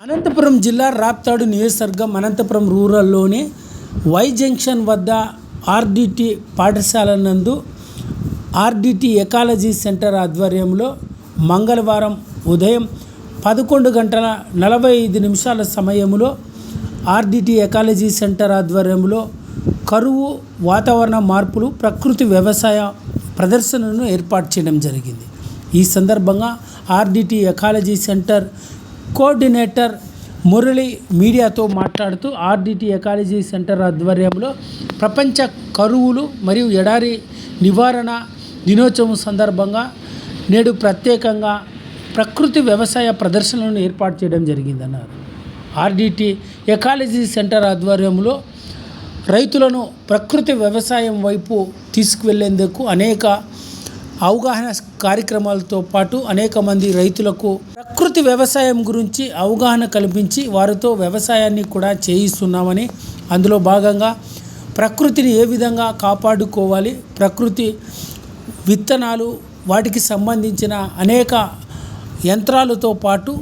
అనంతపురం జిల్లా రాప్తాడు నియోజకవర్గం అనంతపురం రూరల్లోని వై జంక్షన్ వద్ద ఆర్డిటి పాఠశాల నందు ఆర్డిటి ఎకాలజీ సెంటర్ ఆధ్వర్యంలో మంగళవారం ఉదయం పదకొండు గంటల నలభై ఐదు నిమిషాల సమయంలో ఆర్డిటి ఎకాలజీ సెంటర్ ఆధ్వర్యంలో కరువు వాతావరణ మార్పులు ప్రకృతి వ్యవసాయ ప్రదర్శనను ఏర్పాటు చేయడం జరిగింది. ఈ సందర్భంగా RDT ecology centre coordinator Murali మీడియాతో మాట్లాడుతూ ఆర్డిటి ఎకాలజీ సెంటర్ ఆధ్వర్యంలో ప్రపంచ కరువులు మరియు ఎడారి నివారణ దినోత్సవం సందర్భంగా నేడు ప్రత్యేకంగా ప్రకృతి వ్యవసాయ ప్రదర్శనలను ఏర్పాటు చేయడం జరిగిందన్నారు. ఆర్డిటి ఎకాలజీ సెంటర్ ఆధ్వర్యంలో రైతులను ప్రకృతి వ్యవసాయం వైపు తీసుకువెళ్ళేందుకు అనేక అవగాహన కార్యక్రమాలతో పాటు అనేక మంది రైతులకు ప్రకృతి వ్యవసాయం గురించి అవగాహన కల్పించి వారితో వ్యవసాయాన్ని కూడా చేయిస్తున్నామని అందులో భాగంగా ప్రకృతిని ఏ విధంగా కాపాడుకోవాలి ప్రకృతి విత్తనాలు వాటికి సంబంధించిన అనేక యంత్రాలతో పాటు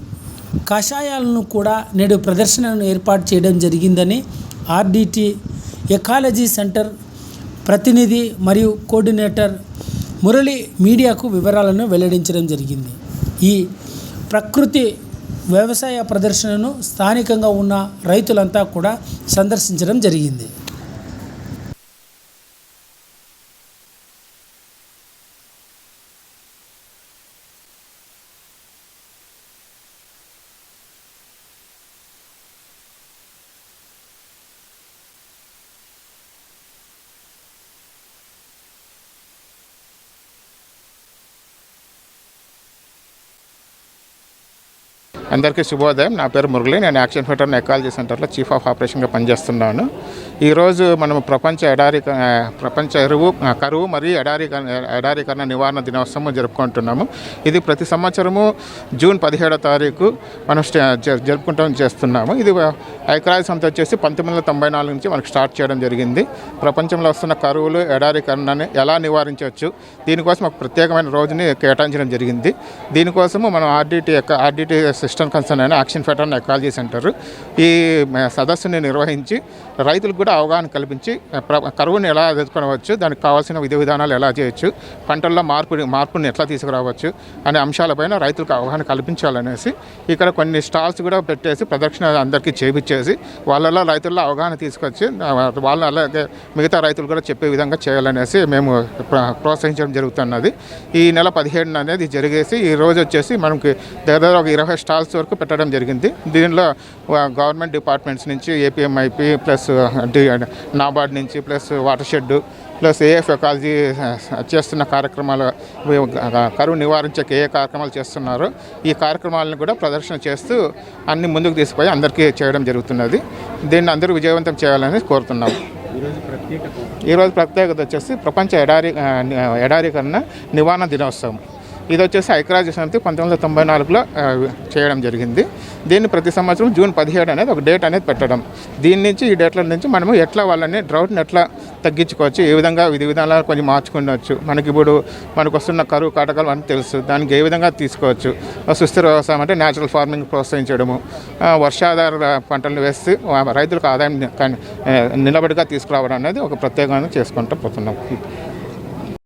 కషాయాలను కూడా నేడు ప్రదర్శనను ఏర్పాటు చేయడం జరిగిందని ఆర్డిటి ఎకాలజీ సెంటర్ ప్రతినిధి మరియు కోఆర్డినేటర్ మురళి మీడియాకు వివరాలను వెల్లడించడం జరిగింది. ఈ ప్రకృతి వ్యవసాయ ప్రదర్శనను స్థానికంగా ఉన్న రైతులంతా కూడా సందర్శించడం జరిగింది. అందరికీ శుభోదయం. నా పేరు మురళి. నేను యాక్షన్ ఫెటర్ ఎకాలజీ సెంటర్లో చీఫ్ ఆఫ్ ఆపరేషన్గా పనిచేస్తున్నాను. ఈరోజు మనం ప్రపంచ ఎడారి ప్రపంచ ఎరువు కరువు మరియు ఎడారి ఎడారికరణ నివారణ దినోత్సవం జరుపుకుంటున్నాము. ఇది ప్రతి సంవత్సరము జూన్ పదిహేడో తారీఖు మనం జరుపుకుంటాం చేస్తున్నాము. ఇది ఐక్యరాజ్య సంస్థ వచ్చేసి పంతొమ్మిది వందల తొంభై నాలుగు నుంచి మనకు స్టార్ట్ చేయడం జరిగింది. ప్రపంచంలో వస్తున్న కరువులు ఎడారికరణని ఎలా నివారించవచ్చు దీనికోసం ఒక ప్రత్యేకమైన రోజుని కేటాయించడం జరిగింది. దీనికోసము మనం ఆర్డిటి యొక్క ఆర్డిటి సిస్టమ్ కన్సర్న్ అని యాక్షన్ ఫెటర్న్ ఎకాలజీ సెంటర్ ఈ సదస్సుని నిర్వహించి రైతులకు కూడా అవగాహన కల్పించి కరువును కరువుని ఎలా ఎదుర్కొనవచ్చు దానికి కావాల్సిన విధి విధానాలు ఎలా చేయొచ్చు పంటల్లో మార్పు మార్పుని ఎట్లా తీసుకురావచ్చు అనే అంశాలపైన రైతులకు అవగాహన కల్పించాలనేసి ఇక్కడ కొన్ని స్టాల్స్ కూడా పెట్టేసి ప్రదక్షిణ అందరికీ చేపించేసి వాళ్ళలో రైతుల్లో అవగాహన తీసుకొచ్చి వాళ్ళు వాళ్ళ అలాగే మిగతా రైతులు కూడా చెప్పే విధంగా చేయాలనేసి మేము ప్ర- ప్రోత్సహించడం జరుగుతున్నది. ఈ నెల పదిహేడున అనేది జరిగేసి ఈ రోజు వచ్చేసి మనకి దగ్గర ఒక ఇరవై స్టాల్స్ వరకు పెట్టడం జరిగింది. దీనిలో గవర్నమెంట్ డిపార్ట్మెంట్స్ నుంచి ఏపీఎంఐపి ప్లస్ నాబార్డ్ నుంచి plus watershed plus AF ecology చేస్తున్న కార్యక్రమాలు కరువు నివారించక ఏ కార్యక్రమాలు చేస్తున్నారో ఈ కార్యక్రమాలను కూడా ప్రదర్శన చేస్తూ అన్ని ముందుకు తీసుకుపోయి అందరికీ చేయడం జరుగుతున్నది. దీన్ని అందరూ విజయవంతం చేయాలని కోరుతున్నాం. ఈరోజు ప్రత్యేకత. వచ్చేసి ప్రపంచ ఎడారి ఆ, ఎడారీకరణ నివారణ దినోత్సవం. ఇది వచ్చేసి ఐక్యరాజ్య సమితి పంతొమ్మిది వందల తొంభై నాలుగులో చేయడం జరిగింది. దీన్ని ప్రతి సంవత్సరం జూన్ పదిహేడు అనేది ఒక డేట్ అనేది పెట్టడం. దీని నుంచి ఈ డేట్ల నుంచి మనము ఎట్లా వాళ్ళని డ్రౌట్ని ఎట్లా తగ్గించుకోవచ్చు ఏ విధంగా విధి విధానాలు కొంచెం మార్చుకుండవచ్చు మనకి ఇప్పుడు మనకు వస్తున్న కరువు కాటకాలు మనకు తెలుసు. దానికి ఏ విధంగా తీసుకోవచ్చు? సుస్థిర వ్యవసాయం అంటే న్యాచురల్ ఫార్మింగ్ ప్రోత్సహించడము. వర్షాధార పంటలు వేసి రైతులకు ఆదాయం నిలబడిగా తీసుకురావడం అనేది ఒక ప్రత్యేకంగా చేసుకుంటూ పోతున్నాం.